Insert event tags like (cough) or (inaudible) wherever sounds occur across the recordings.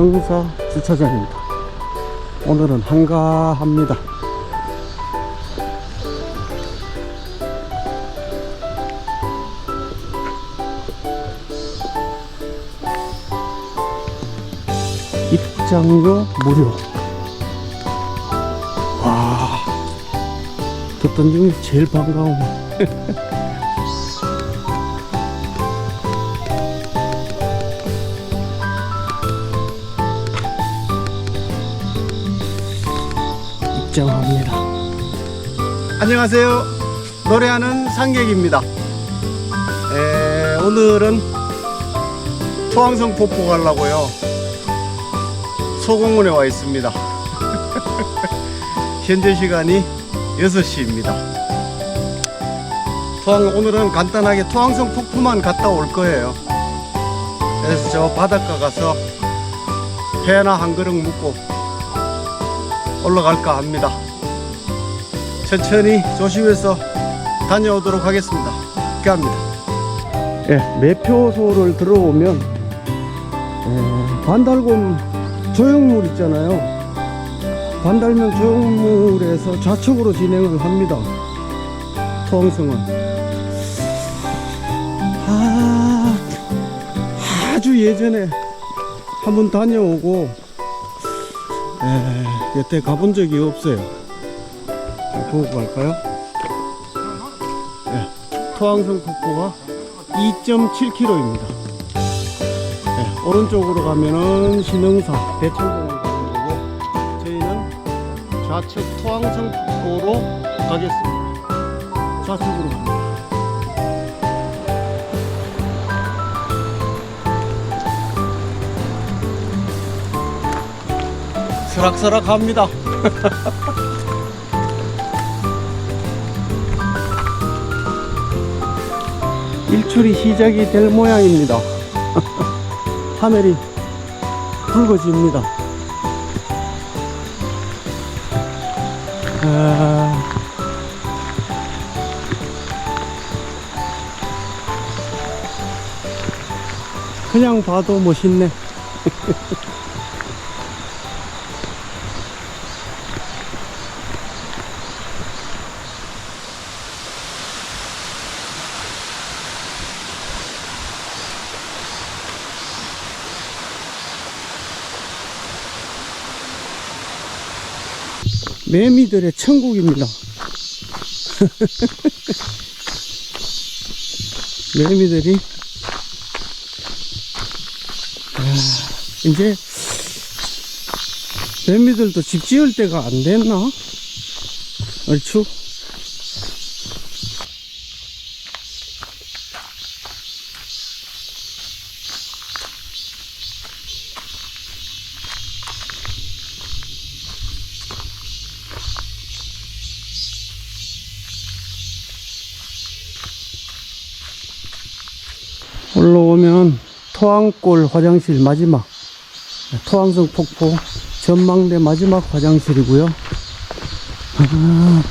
신흥사 주차장입니다. 오늘은 한가합니다. 입장료 무료. 와, 듣던 중에 제일 반가운. (laughs) 입장합니다. 안녕하세요. 노래하는 상객입니다. 에, 오늘은 토항성 폭포 가려고요. 소공원에 와 있습니다. (laughs) 현재 시간이 6시입니다. 토항, 오늘은 간단하게 토항성 폭포만 갔다 올 거예요. 그래서 저 바닷가 가서 회나 한 그릇 묵고 올라갈까 합니다. 천천히 조심해서 다녀오도록 하겠습니다. 갑니다. 예, 매표소를 들어오면 에, 반달곰 조형물 있잖아요. 반달면 조형물에서 좌측으로 진행을 합니다. 토항성은 아, 아주 예전에 한번 다녀오고 에, 여태 가본 적이 없어요. 보고 갈까요? 네, 토항성 폭포가 2.7km입니다. 네, 오른쪽으로 가면은 신흥사 대천공원 가는 거고 저희는 좌측 토항성 폭포로 가겠습니다. 좌측으로 갑니다. 스락스락합니다. (laughs) 일출이 시작이 될 모양입니다. (laughs) 하늘이 붉어집니다. 아... 그냥 봐도 멋있네. (laughs) 매미들의 천국입니다. (laughs) 매미들이 아, 이제 매미들도 집 지을 때가 안 됐나? 얼추 올라오면 토항골 화장실 마지막 토항성 폭포 전망대 마지막 화장실이고요. 아,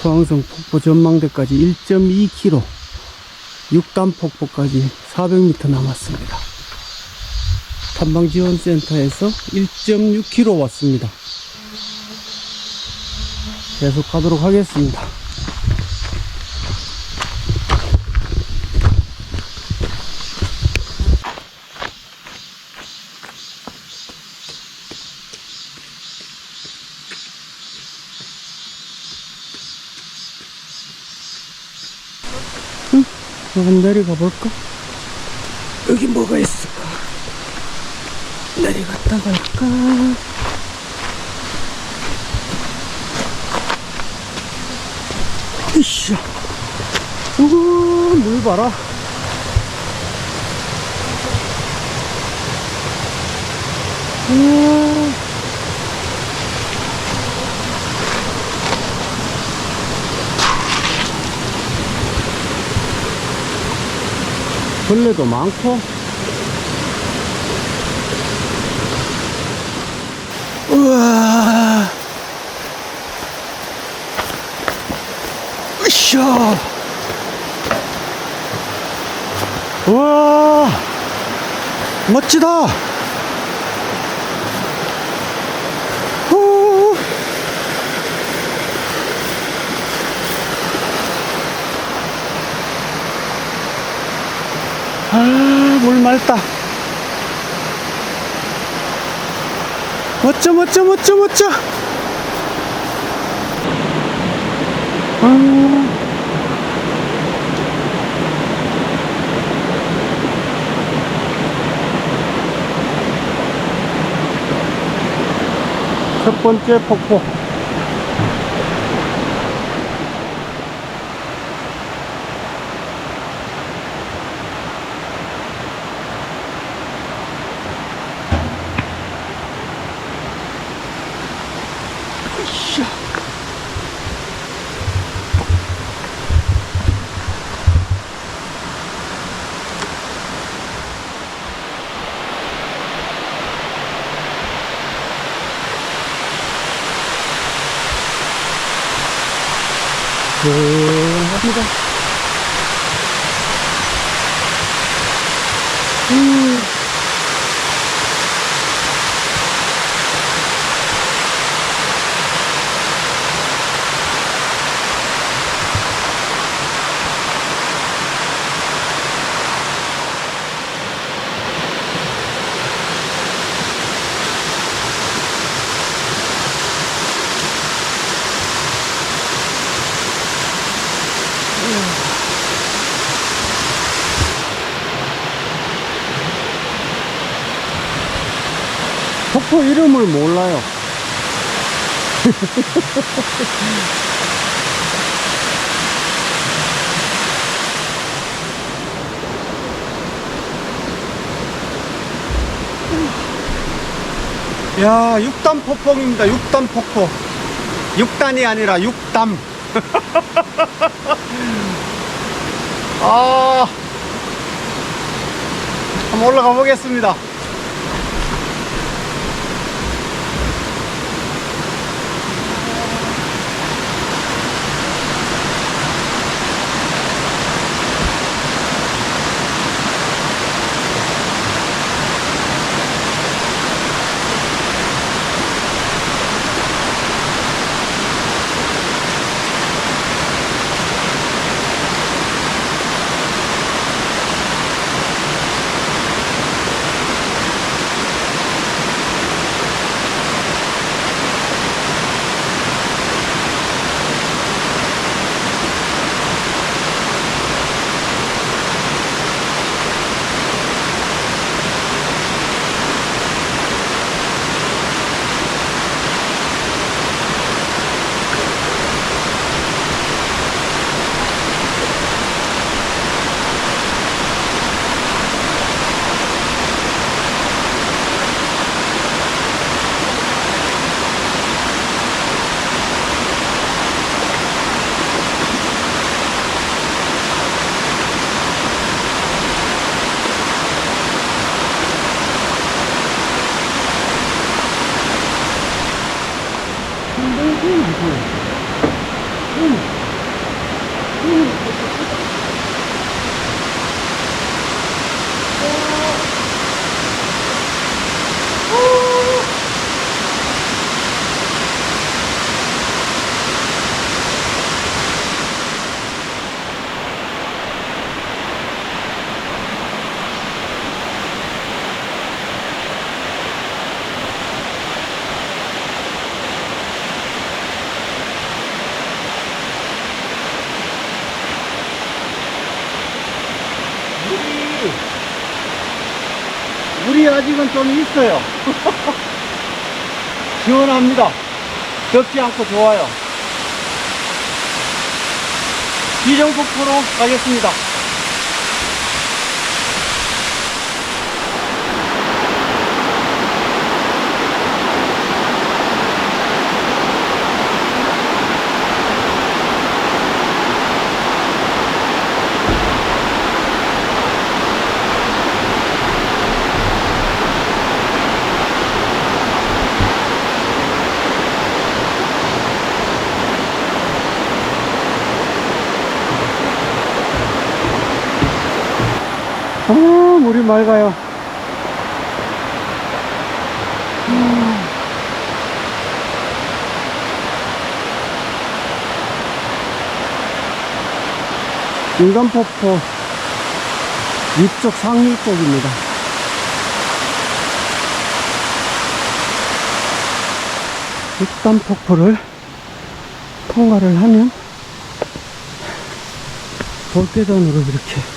토항성 폭포 전망대까지 1.2km 6단 폭포까지 400m 남았습니다. 탐방지원센터에서 1.6km 왔습니다. 계속 가도록 하겠습니다 한번 내려가 볼까? 여기 뭐가 있을까? 내려갔다 갈까? 이씨, 우와, 물 봐라. 우와. 벌레도 많고. 우와. 으쌰. 우와. 멋지다. 후. 아, 물 맑다. 멋져, 멋져, 멋져, 멋져. 아. 첫 번째 폭포. 시원합니 이름을 몰라요. (laughs) 야, 육담 폭포입니다. 육담 폭포. 육단이 아니라 육담. (laughs) 아, 한번 올라가 보겠습니다. 물이 좀 있어요. (laughs) 시원합니다. 덥지 않고 좋아요. 비정폭포로 가겠습니다. 맑아요. 음. 인간폭포 위쪽 상류 쪽입니다. 일단 폭포를 통과를 하면 돌계단으로 이렇게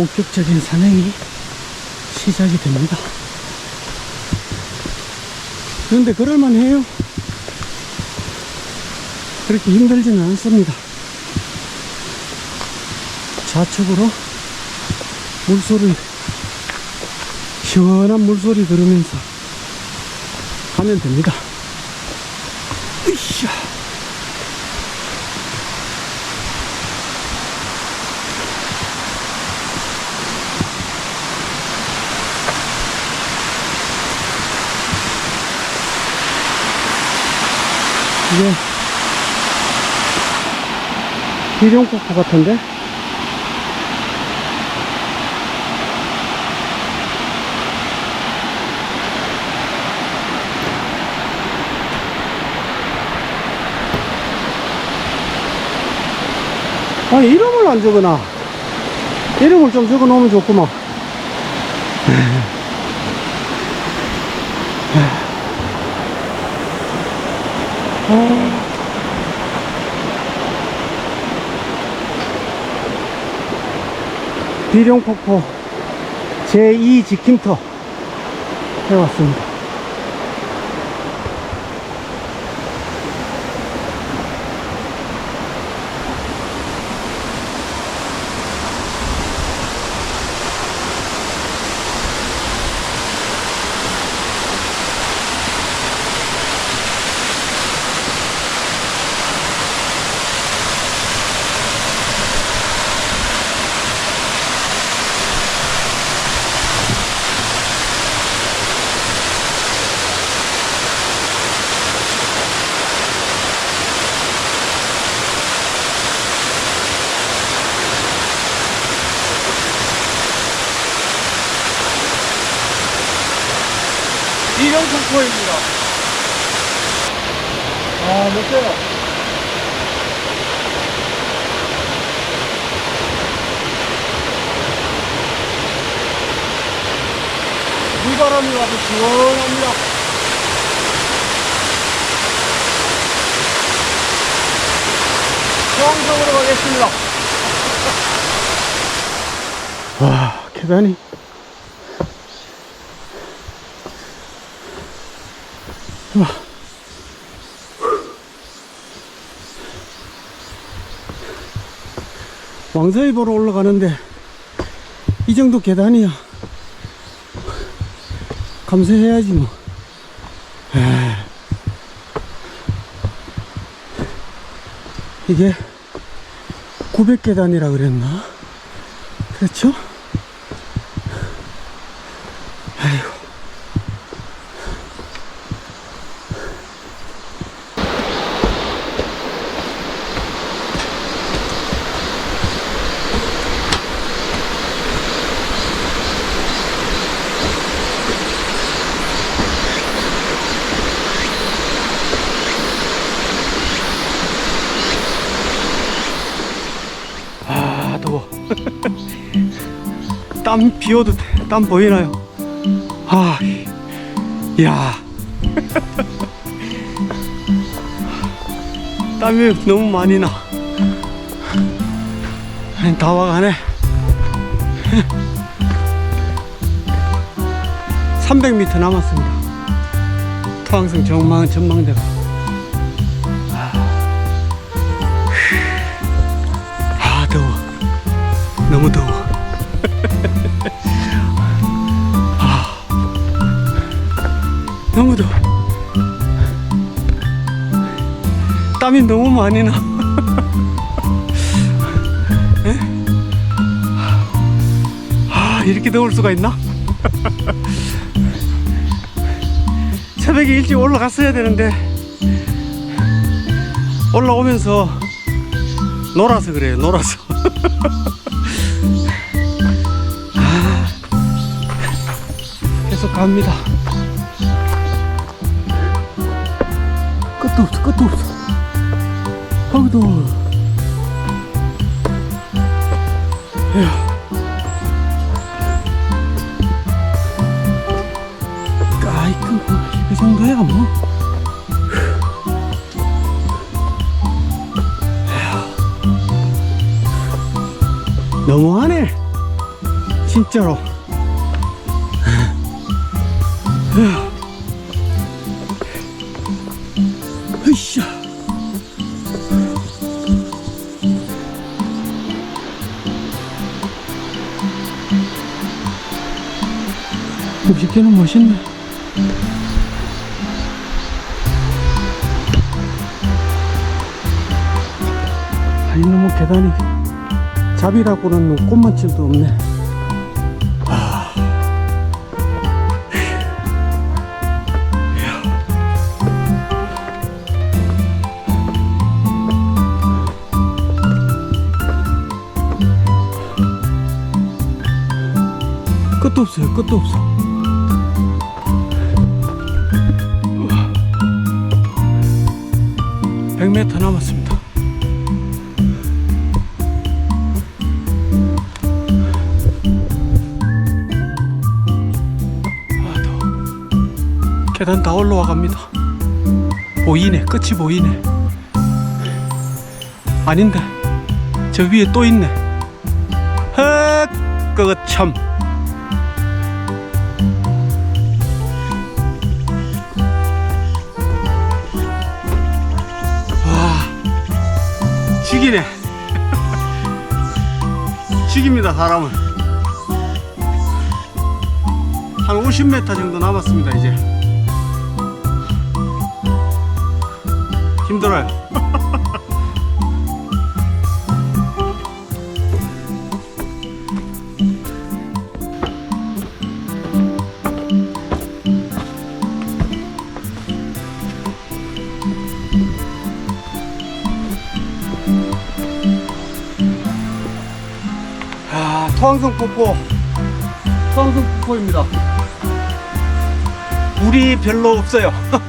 본격적인 산행이 시작이 됩니다. 그런데 그럴만 해요. 그렇게 힘들지는 않습니다. 좌측으로 물소리, 시원한 물소리 들으면서 가면 됩니다. 으쌰. 이게 비룡폭포 같은데? 아, 이름을 안 적어놔. 이름을 좀 적어 놓으면 좋구만. 비룡폭포 제2 지킴터 해왔습니다. 비룡폭포입니다. 아, 멋져요. 물바람이 와서 시원합니다. 포항성으로 가겠습니다. 와, 계단이. 와. 왕서이 보러 올라가는데 이 정도 계단이야. 감사해야지 뭐. 이게 900계단이라 그랬나? 그렇죠? 비워도 돼. 땀 보이나요? 아, 야 (laughs) 땀이 너무 많이 나. 다 와가네. (laughs) 300m 남았습니다. 토항성 전망, 전망대가. 아, 더워. 너무 더워. (laughs) 너무 더워. 땀이 너무 많이 나. 에? (laughs) 아, 이렇게 더울 수가 있나? (laughs) 새벽에 일찍 올라갔어야 되는데, 올라오면서 놀아서 그래요, 놀아서. (laughs) 계속 갑니다. 끝도 없어 끝도 없어. 아우 더워 아이고 이 정도야 뭐. 너무하네. 진짜로. 음식계는 멋있네 아니 너무 계단이 잡이라고는 꽃만침도 없네 아. 끝도 없어요 끝도 없어 100m 남았습니다. 아 더워. 계단 다 올라와 갑니다. 보이네 끝이 보이네. 아닌데 저 위에 또 있네. 헉 그거 참 죽이네. 죽입니다, 사람을. 한 50m 정도 남았습니다, 이제. 힘들어요. 아, 토항성 폭포. 토항성 폭포입니다. 물이 별로 없어요. (laughs)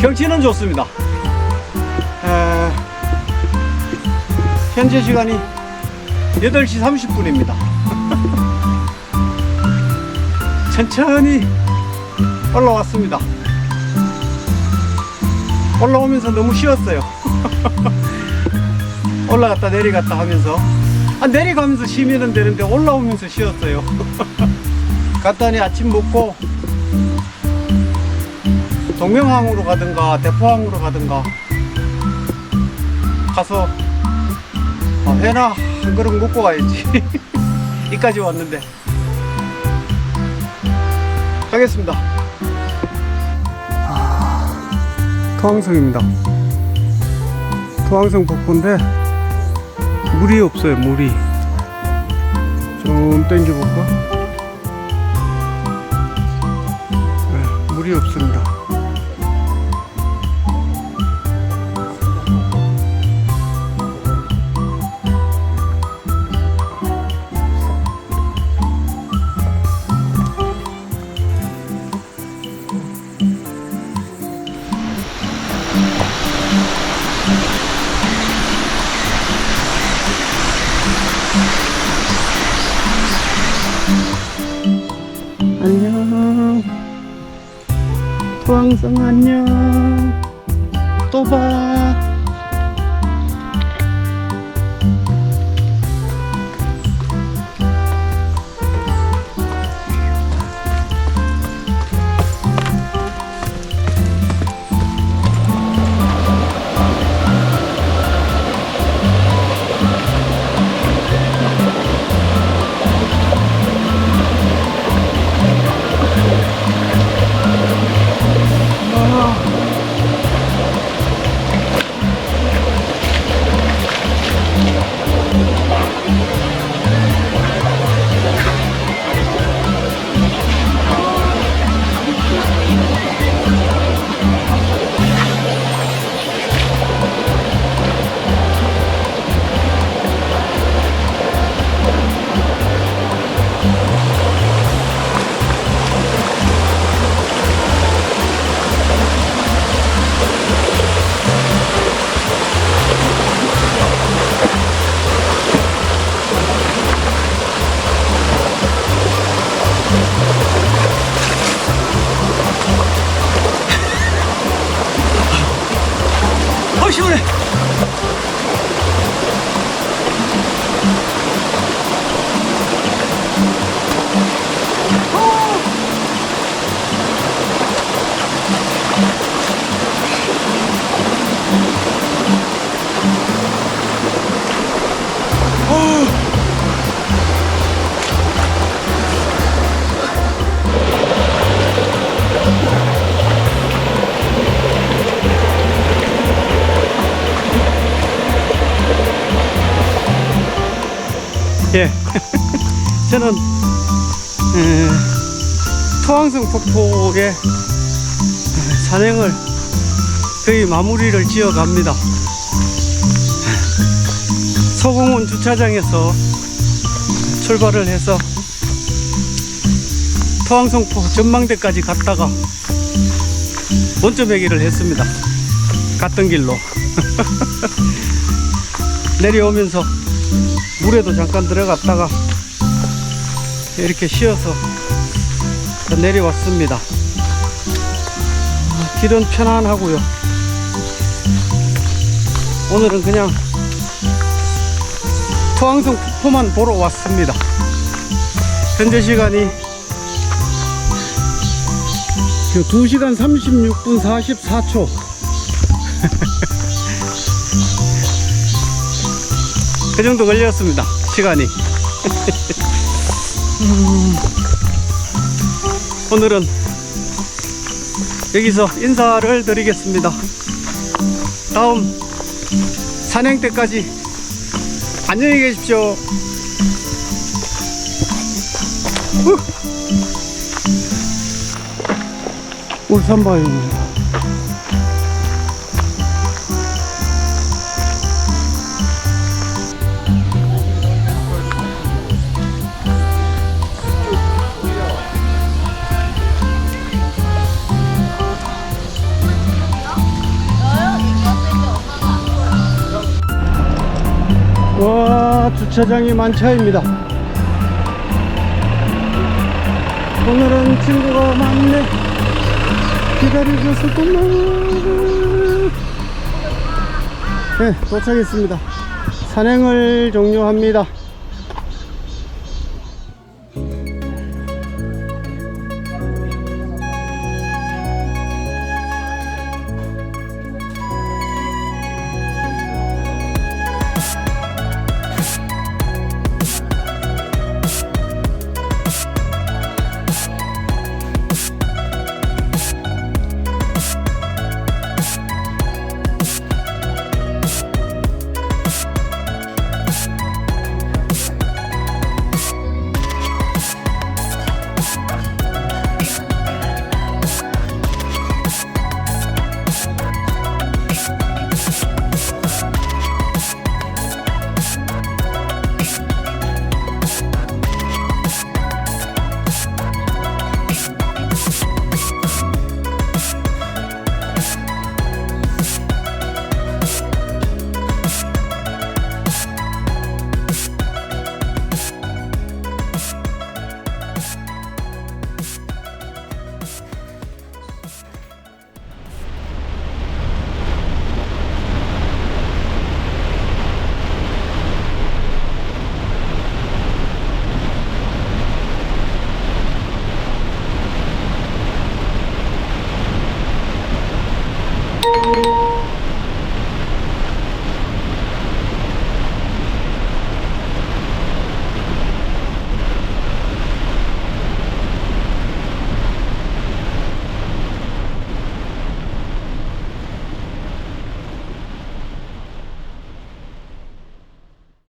경치는 좋습니다. 에, 현재 시간이 8시 30분입니다. (laughs) 천천히 올라왔습니다. 올라오면서 너무 쉬웠어요. (laughs) 올라갔다 내려갔다 하면서. 아, 내려가면서 쉬면 되는데 올라오면서 쉬었어요. (laughs) 간단히 아침 먹고 동명항으로 가든가 대포항으로 가든가 가서 어, 회나 한 그릇 먹고 가야지. (laughs) 이까지 왔는데. 가겠습니다. 아, 토항성입니다. 토항성 폭포인데 물이 없어요 물이. 좀 땡겨볼까? 네, 물이 없습니다 안녕. 토항성 안녕. 또봐 예. (laughs) 저는 에, 토항성 폭포의 산행을 거의 마무리를 지어 갑니다. 소공원 주차장에서 출발을 해서 토항성포 전망대까지 갔다가 원점 회기를 했습니다. 갔던 길로 (laughs) 내려오면서 물에도 잠깐 들어갔다가 이렇게 쉬어서 내려왔습니다. 아, 길은 편안하고요. 오늘은 그냥 토항성 폭포만 보러 왔습니다. 현재 시간이 2시간 36분 44초. 그 정도 걸렸습니다. 시간이. 음, (laughs) 오늘은 여기서 인사를 드리겠습니다. 다음 산행 때까지 안녕히 계십시오. 후. 울산바위입니다. 주차장이 만차입니다. 오늘은 친구가 많네. 기다려줬었구나 네 도착했습니다. 산행을 종료합니다